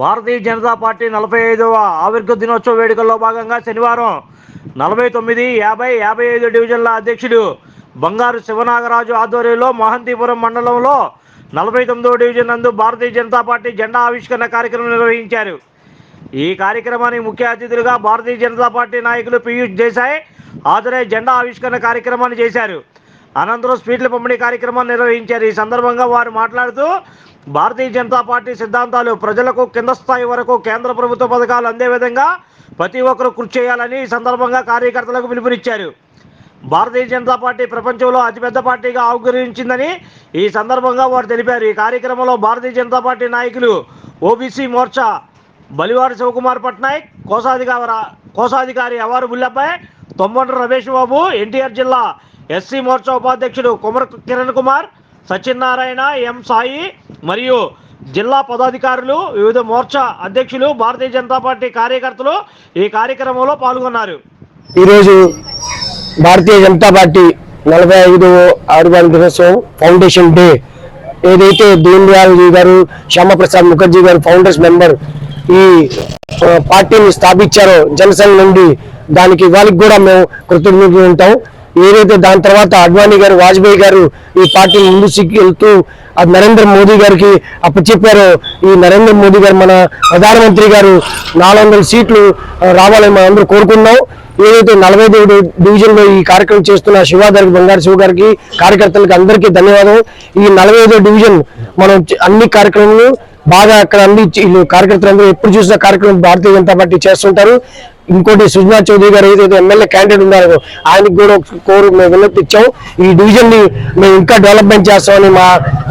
భారతీయ Janata party నలభై ఐదవ ఆవిర్గ దినోత్సవ వేడుకల్లో భాగంగా శనివారం నలభై తొమ్మిది యాభై యాభై ఐదు డివిజన్ల అధ్యక్షుడు బంగారు శివనాగరాజు ఆధ్వర్యంలో మహంతీపురం మండలంలో నలభై తొమ్మిదవ డివిజన్ నందు భారతీయ జనతా పార్టీ జెండా ఆవిష్కరణ కార్యక్రమం నిర్వహించారు. ఈ కార్యక్రమానికి ముఖ్య అతిథులుగా భారతీయ జనతా పార్టీ నాయకులు పీయూష్ దేశాయ్ హాజరై జెండా ఆవిష్కరణ కార్యక్రమాన్ని చేశారు. అనంతరం స్వీట్ల పంపిణీ కార్యక్రమాన్ని నిర్వహించారు. ఈ సందర్భంగా వారు మాట్లాడుతూ భారతీయ జనతా పార్టీ సిద్ధాంతాలు ప్రజలకు కింద స్థాయి వరకు కేంద్ర ప్రభుత్వ పథకాలు అందే విధంగా ప్రతి ఒక్కరూ కృషి చేయాలని ఈ సందర్భంగా కార్యకర్తలకు పిలుపునిచ్చారు. భారతీయ జనతా పార్టీ ప్రపంచంలో అతిపెద్ద పార్టీగా ఆవిర్భవించిందని ఈ సందర్భంగా వారు తెలిపారు. ఈ కార్యక్రమంలో భారతీయ జనతా పార్టీ నాయకులు ఓబీసీ మోర్చా బలివారి శివకుమార్ పట్నాయక్ కోశాధికార కోశాధికారి అవారు బుల్లబ్బాయ్ తొమ్మండ్ర రమేష్ బాబు ఎన్టీఆర్ జిల్లా ఎస్సీ మోర్చా ఉపాధ్యక్షుడు కుమర్ కిరణ్ కుమార్ సత్యనారాయణ ఎం సాయి మరియు జిల్లా పదాధికారులు వివిధ మోర్చా అధ్యక్షులు భారతీయ జనతా పార్టీ కార్యకర్తలు ఈ కార్యక్రమంలో పాల్గొన్నారు. ఈరోజు భారతీయ జనతా పార్టీ నలభై ఐదు ఆవిర్భావ దినోత్సవం ఫౌండేషన్ డే. ఏదైతే దీన్ దయాల్ జీ గారు శ్యామప్రసాద్ ముఖర్జీ గారు ఫౌండర్స్ మెంబర్ ఈ పార్టీని స్థాపించారో జనసంఘ్ నుండి దానికి వాళ్ళకి కూడా మేము కృతజ్ఞతలు ఉంటాం. ఏదైతే దాని తర్వాత అడ్వాణి గారు వాజ్పేయి గారు ఈ పార్టీ ముందు వెళ్తూ అది నరేంద్ర మోదీ గారికి అప్పచెప్పారో ఈ నరేంద్ర మోదీ గారు మన ప్రధానమంత్రి గారు నాలుగు సీట్లు రావాలని మనం అందరూ కోరుకున్నాం ఏదైతే నలభై ఐదు డివిజన్లో ఈ కార్యక్రమం చేస్తున్న శివాదారికి బంగారు శివ గారికి కార్యకర్తలకు అందరికీ ధన్యవాదం. ఈ నలభై ఐదో డివిజన్ మనం అన్ని కార్యక్రమాలు బాగా అక్కడ అన్ని కార్యకర్తలు అందరూ ఎప్పుడు చూసిన కార్యక్రమం భారతీయ జనతా పార్టీ చేస్తుంటారు. ఇంకోటి సుజనా చౌదరి గారు ఏదైతే ఎమ్మెల్యే క్యాండిడేట్ ఉన్నారో ఆయనకు కూడా కోరు మేము విన్నప్పించాం ఈ డివిజన్ని మేము ఇంకా డెవలప్మెంట్ చేస్తామని మా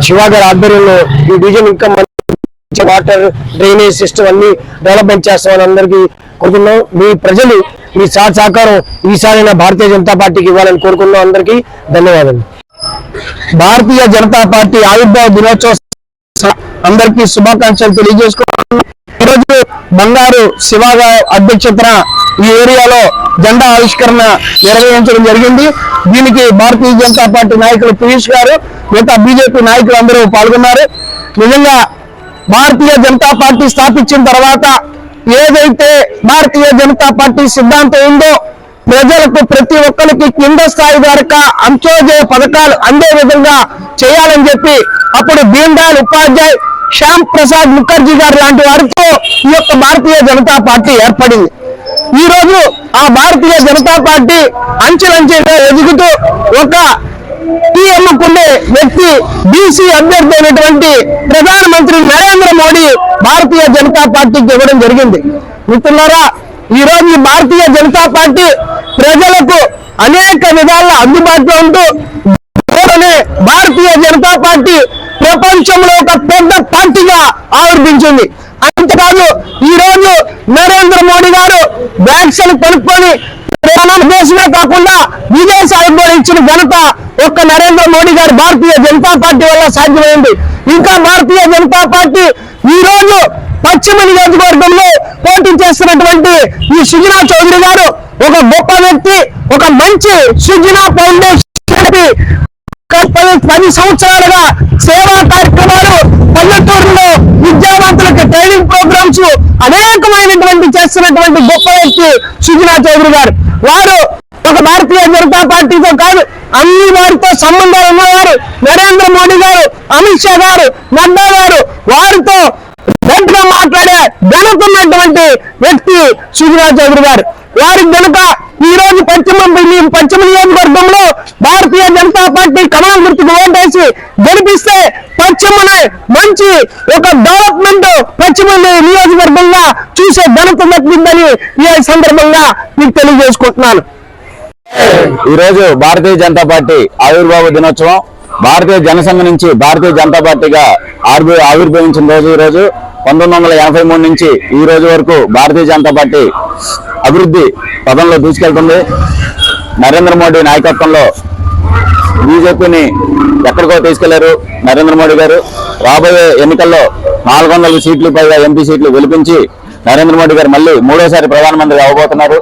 శివా గారి ఆధ్వర్యంలో ఈ డివిజన్ ఇంకా మంచి వాటర్ డ్రైనేజ్ సిస్టమ్ అన్ని డెవలప్మెంట్ చేస్తామని అందరికీ కోరుకున్నాం మీ ప్రజలు మీ సాథ సహకారం ఈసారైనా భారతీయ జనతా పార్టీకి ఇవ్వాలని కోరుకున్నాం అందరికీ. ధన్యవాదాలు. భారతీయ జనతా పార్టీ ఆవిర్భావ దినోత్సవ అందరికీ శుభాకాంక్షలు తెలియజేసుకున్నాను ఈరోజు బంగారు శివాగా అధ్యక్షతన ఈ ఏరియాలో జెండా ఆవిష్కరణ నిర్వహించడం జరిగింది. దీనికి భారతీయ జనతా పార్టీ నాయకులు పీయూష్ గారు మిగతా బీజేపీ నాయకులు అందరూ పాల్గొన్నారు. నిజంగా భారతీయ జనతా పార్టీ స్థాపించిన తర్వాత ఏదైతే భారతీయ జనతా పార్టీ సిద్ధాంతం ఉందో ప్రజలకు ప్రతి ఒక్కరికి కింద స్థాయి వరకు అంత్యోదయ పథకాలు అందే విధంగా చేయాలని చెప్పి అప్పుడు దీన్ దయాళ్ ఉపాధ్యాయ్ శ్యామ్ ప్రసాద్ ముఖర్జీ గారు లాంటి వారితో ఈ యొక్క భారతీయ జనతా పార్టీ ఏర్పడింది. ఈ రోజు ఆ భారతీయ జనతా పార్టీ అంచెలంచెగా ఎదుగుతూ ఒక టీఎంకుండే వ్యక్తి బీసీ అభ్యర్థి అయినటువంటి ప్రధానమంత్రి నరేంద్ర మోడీ భారతీయ జనతా పార్టీకి ఇవ్వడం జరిగింది. మిత్రులారా ఈ రోజు ఈ భారతీయ జనతా పార్టీ ప్రజలకు అనేక విధాల అందుబాటులో ఉంటూ భారతీయ జనతా పార్టీ ప్రపంచంలో ఒక పెద్ద పార్టీగా ఆవిర్భించింది. అంతేకాదు ఈ రోజు నరేంద్ర మోడీ గారు వ్యాక్సిన్ కొనుక్కొని దేశమే కాకుండా విదేశాలకు కూడా ఇచ్చిన ఘనత ఒక్క నరేంద్ర మోడీ గారు భారతీయ జనతా పార్టీ వల్ల సాధ్యమైంది. ఇంకా భారతీయ జనతా పార్టీ ఈ రోజు పశ్చిమ నియోజకవర్గంలో పోటీ చేస్తున్నటువంటి ఈ సుజనా చౌదరి గారు ఒక గొప్ప వ్యక్తి ఒక మంచి సుజనా ఫౌండేషన్ పది సంవత్సరాలుగా సేవా కార్యక్రమాలు పల్లెటూరులో విద్యావంతులకు ట్రైనింగ్ ప్రోగ్రామ్స్ అనేకమైనటువంటి చేస్తున్నటువంటి గొప్ప వ్యక్తి సుజనా చౌదరి గారు. వారు ఒక భారతీయ జనతా పార్టీతో కాదు అన్ని వారితో సంబంధాలు ఉన్నవారు నరేంద్ర మోడీ గారు అమిత్ షా గారు నడ్డా గారు వారితో వెంటనే మాట్లాడే ఘనత వ్యక్తి సుజనా చౌదరి గారు. వారికి గనుక ఈ రోజు పశ్చిమ పశ్చిమ నియోజకవర్గంలో భారతీయ జనతా పార్టీ కమలం గుర్తుకు ఓటేసి గెలిపిస్తే పశ్చిమని మంచి ఒక డెవలప్మెంట్ పశ్చిమ నియోజకవర్గంగా చూసే ఘనత దక్కిందని ఈ సందర్భంగా మీకు తెలియజేసుకుంటున్నాను. ఈ రోజు భారతీయ జనతా పార్టీ ఆవిర్భావ దినోత్సవం. భారతీయ జనసంఘ నుంచి భారతీయ జనతా పార్టీగా ఆవిర్భ ఆవిర్భవించిన రోజు ఈ రోజు పంతొమ్మిది వందల ఎనభై మూడు నుంచి ఈ రోజు వరకు భారతీయ జనతా పార్టీ అభివృద్ధి పదంలో దూసుకెళ్తుంది. నరేంద్ర మోడీ నాయకత్వంలో బీజేపీని ఎక్కడికో తీసుకెళ్ళారు నరేంద్ర మోడీ గారు. రాబోయే ఎన్నికల్లో నాలుగు వందల సీట్లు పైగా ఎంపీ సీట్లు గెలిపించి నరేంద్ర మోడీ గారు మళ్ళీ మూడోసారి ప్రధానమంత్రి అవ్వబోతున్నారు